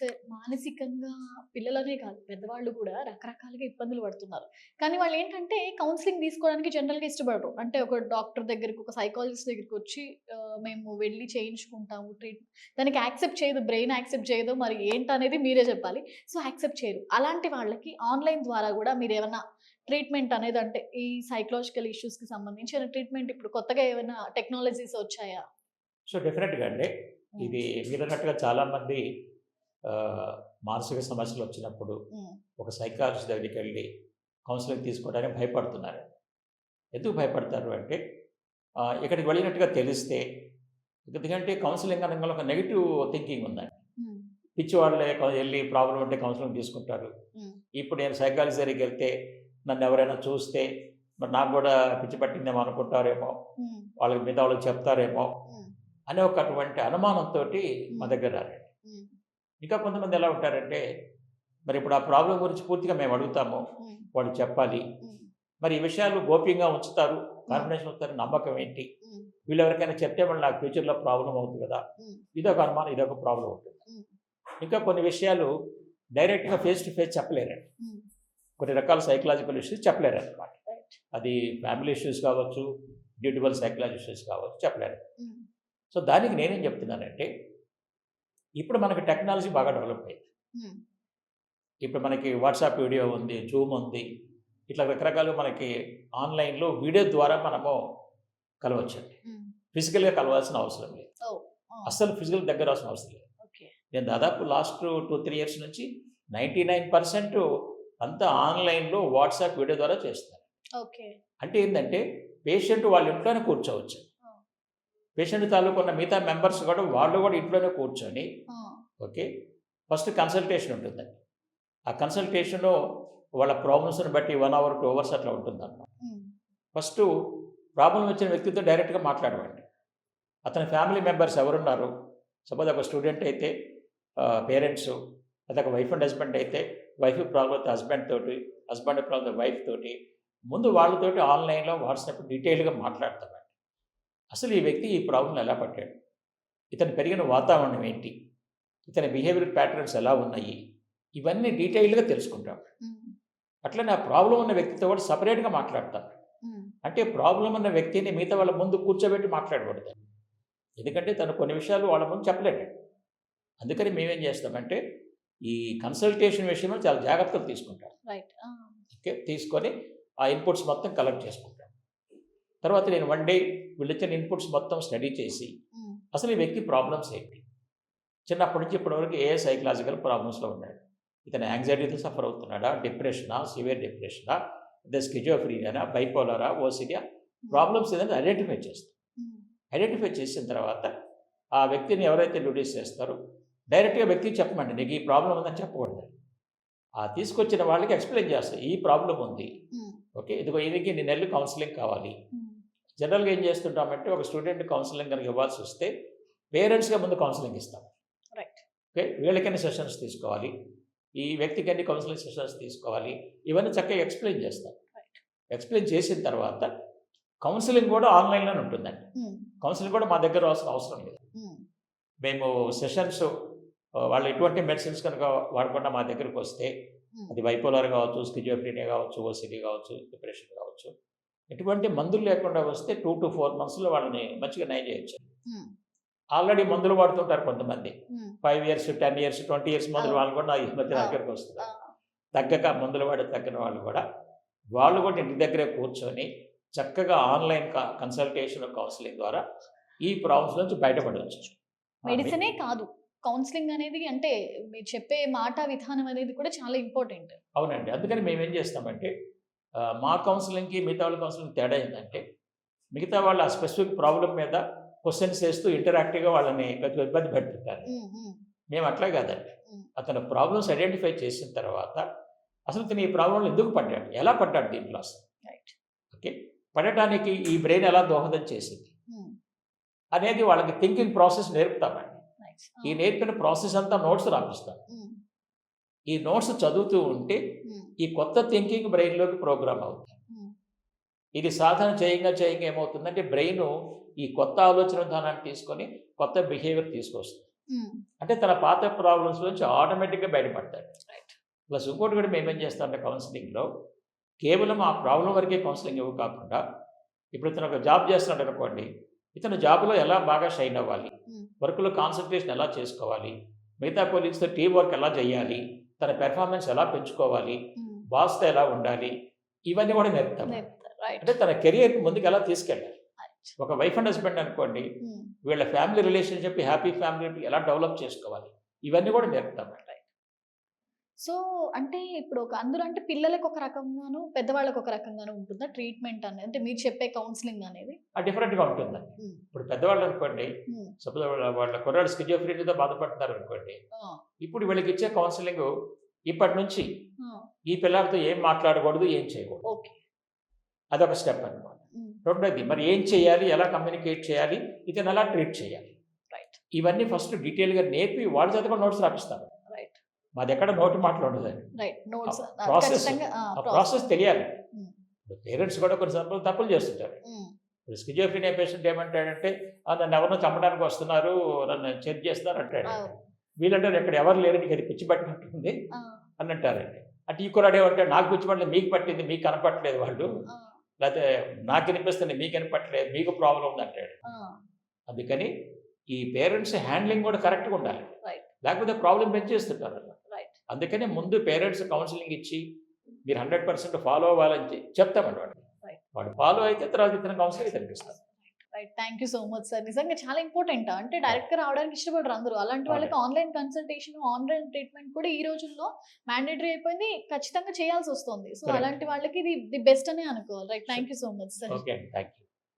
Sir మానసికంగా పిల్లలనే కాదు పెద్దవాళ్ళు కూడా రకరకాలుగా ఇబ్బందులు పడుతున్నారు. కానీ వాళ్ళు ఏంటంటే కౌన్సిలింగ్ తీసుకోవడానికి జనరల్గా ఇష్టపడరు. అంటే ఒక డాక్టర్ దగ్గరికి ఒక సైకాలజిస్ట్ దగ్గరికి వచ్చి మేము వెళ్ళి చేయించుకుంటాము ట్రీట్ దానికి యాక్సెప్ట్ చేయదు బ్రెయిన్ యాక్సెప్ట్ చేయదు మరి ఏంటనేది మీరే చెప్పాలి. సో యాక్సెప్ట్ చేయరు. అలాంటి వాళ్ళకి ఆన్లైన్ ద్వారా కూడా మీరు ఏమైనా ట్రీట్మెంట్ అనేది అంటే ఈ సైకలాజికల్ ఇష్యూస్కి సంబంధించి ఏమైనా ట్రీట్మెంట్ ఇప్పుడు కొత్తగా ఏమైనా టెక్నాలజీస్ వచ్చాయా? సో డెఫినెట్గా అండి. ఇది మీరు అన్నట్టుగా చాలామంది మానసిక సమస్యలు వచ్చినప్పుడు ఒక సైకాలజిస్ట్ దగ్గరికి వెళ్ళి కౌన్సిలింగ్ తీసుకోవడానికి భయపడుతున్నారు. ఎందుకు భయపడతారు అంటే ఇక్కడికి వెళ్ళినట్టుగా తెలిస్తే ఎందుకంటే కౌన్సిలింగ్ అనగా ఒక నెగిటివ్ థింకింగ్ ఉందండి. ఉమ్, పిచ్చి వాళ్ళే ప్రాబ్లం ఉంటే కౌన్సిలింగ్ తీసుకుంటారు. ఇప్పుడు నేను సైకాలజీ దగ్గరికి వెళ్తే నన్ను ఎవరైనా చూస్తే మరి నాకు కూడా పిచ్చి పట్టిందేమో అనుకుంటారేమో వాళ్ళకి మిగతా వాళ్ళకి చెప్తారేమో అనే ఒక అటువంటి అనుమానంతో మా దగ్గర ఉమ్, ఇంకా కొంతమంది ఎలా ఉంటారంటే మరి ఇప్పుడు ఆ ప్రాబ్లం గురించి పూర్తిగా మేము అడుగుతాము. వాళ్ళు చెప్పాలి. మరి ఈ విషయాలు గోప్యంగా ఉంచుతారు. కాన్ఫిడెన్స్ ఉంచుతారు. నమ్మకం ఏంటి? వీళ్ళు ఎవరికైనా చెప్తే మళ్ళీ నాకు ఫ్యూచర్లో ప్రాబ్లం అవుతుంది కదా. ఇదొక అనుమానం ఇదొక ప్రాబ్లం ఉమ్, ఇంకా కొన్ని విషయాలు డైరెక్ట్గా ఫేస్ టు ఫేస్ చెప్పలేరండి. కొన్ని రకాల సైకలాజికల్ ఇష్యూస్ చెప్పలేరు అనమాట రైట్. అది ఫ్యామిలీ ఇష్యూస్ కావచ్చు డ్యూటిబుల్ సైకలాజీ ఇష్యూస్ కావచ్చు చెప్పలేరు. సో దానికి నేనేం చెప్తున్నానంటే ఇప్పుడు మనకి టెక్నాలజీ బాగా డెవలప్ అయింది. ఉమ్, ఇప్పుడు మనకి వాట్సాప్ వీడియో ఉంది జూమ్ ఉంది ఇట్లా రకరకాలు మనకి ఆన్లైన్లో వీడియో ద్వారా మనము కలవచ్చండి. ఫిజికల్గా కలవాల్సిన అవసరం లేదు. అస్సలు ఫిజికల్ దగ్గర అవసరం అవసరం లేదు. నేను దాదాపు లాస్ట్ టూ త్రీ ఇయర్స్ నుంచి నైంటీ నైన్ పర్సెంట్ అంతా ఆన్లైన్లో వాట్సాప్ వీడియో ద్వారా చేస్తాను. ఓకే. అంటే ఏంటంటే పేషెంట్ వాళ్ళ ఇంట్లోనే కూర్చోవచ్చు. పేషెంట్ తాలూకు ఉన్న మిగతా మెంబర్స్ కూడా వాళ్ళు కూడా ఇంట్లోనే కూర్చొని ఓకే ఫస్ట్ కన్సల్టేషన్ ఉంటుందండి ఆ కన్సల్టేషన్ వాళ్ళ ప్రాబ్లమ్స్ని బట్టి వన్ అవర్ టూ అవర్స్ అట్లా ఉంటుందన్నమాట. ఫస్ట్ ప్రాబ్లం వచ్చిన వ్యక్తితో డైరెక్ట్గా మాట్లాడమండి అతని ఫ్యామిలీ మెంబర్స్ ఎవరున్నారు? సపోజ్ ఒక స్టూడెంట్ అయితే పేరెంట్స్ లేదా ఒక వైఫ్ అండ్ హస్బెండ్ అయితే వైఫ్ ప్రాబ్లం అయితే హస్బెండ్ తోటి హస్బెండ్ ప్రాబ్లం వైఫ్ తోటి ముందు వాళ్ళతోటి ఆన్లైన్లో వాట్సాప్ డీటెయిల్గా మాట్లాడతామండి. అసలు ఈ వ్యక్తి ఈ ప్రాబ్లం ఎలా పట్టాడు? ఇతను పెరిగిన వాతావరణం ఏంటి? ఇతని బిహేవియర్ ప్యాటర్న్స్ ఎలా ఉన్నాయి? ఇవన్నీ డీటెయిల్గా తెలుసుకుంటాం. అట్లనే ఆ ప్రాబ్లం ఉన్న వ్యక్తితో కూడా సపరేట్గా మాట్లాడతాం. అంటే ప్రాబ్లం ఉన్న వ్యక్తిని మిగతా వాళ్ళ ముందు కూర్చోబెట్టి మాట్లాడకూడదు. ఎందుకంటే తను కొన్ని విషయాలు వాళ్ళ ముందు చెప్పలేడు. అందుకని మేమేం చేస్తామంటే ఈ కన్సల్టేషన్ విషయంలో చాలా జాగ్రత్తలు తీసుకుంటాం. ఓకే? తీసుకొని ఆ ఇన్పుట్స్ మొత్తం కలెక్ట్ చేసుకుంటాం. తర్వాత నేను వన్ డే వీళ్ళు ఇచ్చిన ఇన్పుట్స్ మొత్తం స్టడీ చేసి అసలు ఈ వ్యక్తి ప్రాబ్లమ్స్ ఏంటి? చిన్నప్పటి నుంచి ఇప్పటివరకు ఏ సైకలాజికల్ ప్రాబ్లమ్స్లో ఉన్నాడు? ఇతను యాంగ్జైటీతో సఫర్ అవుతున్నాడా? డిప్రెషనా సివియర్ డిప్రెషనా లేదా స్కిజోఫ్రీనియనా బైపోలరా ఓసిడియా ప్రాబ్లమ్స్ ఏదైనా ఐడెంటిఫై చేస్తాం ఐడెంటిఫై చేసిన తర్వాత ఆ వ్యక్తిని ఎవరైతే డ్యూటీస్ చేస్తారో డైరెక్ట్గా వ్యక్తికి చెప్పమండి నీకు ఈ ప్రాబ్లం ఉందని చెప్పకూడదు. ఆ తీసుకొచ్చిన వాళ్ళకి ఎక్స్ప్లెయిన్ చేస్తాం ఈ ప్రాబ్లం ఉంది. ఓకే? ఇదిగో ఈయనకి ఇన్ని నెలలు కౌన్సిలింగ్ కావాలి. జనరల్గా ఏం చేస్తుంటామంటే ఒక స్టూడెంట్ కౌన్సిలింగ్ కనుక ఇవ్వాల్సి వస్తే పేరెంట్స్గా ముందు కౌన్సిలింగ్ ఇస్తాం. Right okay? వీళ్ళకెన్ని సెషన్స్ తీసుకోవాలి? ఈ వ్యక్తికి ఎన్ని కౌన్సిలింగ్ సెషన్స్ తీసుకోవాలి? ఇవన్నీ చక్కగా ఎక్స్ప్లెయిన్ చేస్తాం. ఎక్స్ప్లెయిన్ చేసిన తర్వాత కౌన్సిలింగ్ కూడా ఆన్లైన్లోనే ఉంటుందండి. ఉమ్, కౌన్సిలింగ్ కూడా మా దగ్గర అవసరం అవసరం లేదు. ఉమ్, మేము సెషన్స్ వాళ్ళు ఎటువంటి మెడిసిన్స్ కనుక వాడకుండా మా దగ్గరికి వస్తే ఉమ్, అది బైపోలర్ కావచ్చు స్కిజోఫ్రీనియా కావచ్చు ఓసిడి కావచ్చు డిప్రెషన్ కావచ్చు ఎటువంటి మందులు లేకుండా వస్తే టూ టు ఫోర్ మంత్స్లో వాళ్ళని మంచిగా నయం చేయొచ్చు. ఆల్రెడీ మందులు వాడుతుంటారు కొంతమంది. Five years ten years twenty years మందులు. వాళ్ళు కూడా ఈ మధ్య. దగ్గరకు ఆ, వస్తున్నారు తగ్గక మందులు వాడి తగ్గిన వాళ్ళు కూడా. వాళ్ళు కూడా ఇంటి దగ్గరే కూర్చొని చక్కగా ఆన్లైన్ కన్సల్టేషన్ కౌన్సిలింగ్ ద్వారా ఈ ప్రాబ్లమ్స్ నుంచి బయటపడవచ్చు మెడిసినే కాదు. కౌన్సిలింగ్ అనేది అంటే మీరు చెప్పే మాట విధానం అనేది కూడా చాలా ఇంపార్టెంట్. అవునండి. అందుకని మేము ఏం చేస్తామంటే మా కౌన్సిలింగ్కి మిగతా వాళ్ళ కౌన్సిలింగ్ తేడా ఏంటంటే మిగతా వాళ్ళ స్పెసిఫిక్ ప్రాబ్లం మీద క్వశ్చన్స్ వేస్తూ ఇంటరాక్టివ్గా వాళ్ళని ఇబ్బంది పెడుతుంటారు. మేము అట్లా కాదండి. అతను ప్రాబ్లమ్స్ ఐడెంటిఫై చేసిన తర్వాత అసలు తను ఈ ప్రాబ్లంలో ఎందుకు పడ్డాడు? ఎలా పడ్డాడు దీంట్లో అసలు? ఓకే? పడటానికి ఈ బ్రెయిన్ ఎలా దోహదం చేసింది? అనేది వాళ్ళకి థింకింగ్ ప్రాసెస్ నేర్పుతామండి. ఈ నేర్పిన ప్రాసెస్ అంతా నోట్స్ రాపిస్తాం. ఈ నోట్స్ చదువుతూ ఉంటే ఈ కొత్త థింకింగ్ బ్రెయిన్లోకి ప్రోగ్రామ్ అవుతుంది. ఇది సాధన చేయంగా చేయంగా ఏమవుతుందంటే బ్రెయిన్ ఈ కొత్త ఆలోచన విధానాన్ని తీసుకొని కొత్త బిహేవియర్ తీసుకొస్తుంది. అంటే తన పాత ప్రాబ్లమ్స్ నుంచి ఆటోమేటిక్గా బయటపడతాడు. ప్లస్ ఇంకోటి కూడా మేమేం చేస్తామంటే కౌన్సిలింగ్లో కేవలం ఆ ప్రాబ్లం వరకే కౌన్సిలింగ్ ఇవ్వ కాకుండా ఇప్పుడు ఇతను ఒక జాబ్ చేస్తున్నాడు అనుకోండి ఇతను జాబ్లో ఎలా బాగా షైన్ అవ్వాలి. వర్క్లో కాన్సన్ట్రేషన్ ఎలా చేసుకోవాలి? మిగతా కొలీగ్స్తో టీం వర్క్ ఎలా చేయాలి? తన పెర్ఫార్మెన్స్ ఎలా పెంచుకోవాలి బాస్తో ఎలా ఉండాలి ఇవన్నీ కూడా నేర్పుతాం అంటే తన కెరియర్ ముందుకు ఎలా తీసుకెళ్ళాలి. ఒక వైఫ్ అండ్ హస్బెండ్ అనుకోండి వీళ్ళ ఫ్యామిలీ రిలేషన్షిప్ హ్యాపీ ఫ్యామిలీ ఎలా డెవలప్ చేసుకోవాలి? ఇవన్నీ కూడా నేర్పుతాం సో అంటే ఇప్పుడు ఒక అందరూ అంటే పిల్లలకు ఒక రకంగాను పెద్దవాళ్ళకి ఒక రకంగాను ఉంటుందా ట్రీట్మెంట్ అనేది అంటే మీరు చెప్పే కౌన్సిలింగ్ అనేది? ఆ డిఫరెంట్గా ఉంటుందండి ఉమ్, ఇప్పుడు పెద్దవాళ్ళు అనుకోండి సపోజ్ వాళ్ళ వాళ్ళ కుర్రాడు స్కిజోఫ్రీనితో బాధపడుతున్నారు అనుకోండి ఇప్పుడు వీళ్ళకి ఇచ్చే కౌన్సిలింగ్ ఇప్పటి నుంచి ఈ పిల్లలతో ఏం మాట్లాడకూడదు ఏం చేయకూడదు. ఓకే. అదొక స్టెప్ అనమాట రెండోది మరి ఏం చేయాలి ఎలా కమ్యూనికేట్ చేయాలి ఇతను ఎలా ట్రీట్ చేయాలి? రైట్. ఇవన్నీ ఫస్ట్ డీటెయిల్గా నేర్పి వాళ్ళ చేత కూడా నోట్స్ రాపిస్తారు మాది ఎక్కడ నోటు మాటలు ఖచ్చితంగా ఆ ప్రాసెస్. తెలియాలి. పేరెంట్స్ కూడా కొన్ని సందర్భాలు తప్పులు చేస్తుంటారు. ఇప్పుడు స్కిజోఫ్రీనియా పేషెంట్ ఏమంటాడంటే "ఆ, నన్ను ఎవరినో చంపడానికి వస్తున్నారు నన్ను చెక్ చేస్తున్నారు అంటాడు. వీళ్ళంటారు ఇక్కడ ఎవరు లేరు నీకు అది పిచ్చి పట్టినట్టుంది అని అంటారండి. అటు ఈ కురాడు ఏమంటాడు నాకు పిచ్చి పట్టలేదు మీకు పట్టింది మీకు కనపట్టలేదు వాళ్ళు. లేకపోతే నాకు వినిపిస్తుంది మీకు కనపట్టలేదు మీకు ప్రాబ్లం ఉంది అంటాడు. అందుకని ఈ పేరెంట్స్ హ్యాండ్లింగ్ కూడా కరెక్ట్గా ఉండాలి. లేకపోతే ప్రాబ్లం పెంచేస్తుంటారు. అందుకని ముందు పేరెంట్స్ కౌన్సిలింగ్ ఇచ్చి మీరు హండ్రెడ్ పర్సెంట్ ఫాలో అవ్వాలని చెప్తామండి వాడు. వాడు ఫాలో అయితే తర్వాత ఇతను కౌన్సిలింగ్ కనిపిస్తారు. Right thank you so much sir నిజంగా చాలా ఇంపార్టెంట్ అంటే డైరెక్ట్గా రావడానికి ఇష్టపడరు అందరూ. అలాంటి వాళ్ళకి ఆన్లైన్ కన్సల్టేషన్ ఆన్లైన్ ట్రీట్మెంట్ కూడా ఈ రోజుల్లో మ్యాండేటరీ అయిపోయింది. ఖచ్చితంగా చేయాల్సి వస్తుంది. సో. అలాంటి వాళ్ళకి ఇది ది బెస్ట్ అనే అనుకోవాలి. Right thank you so much sir okay thank you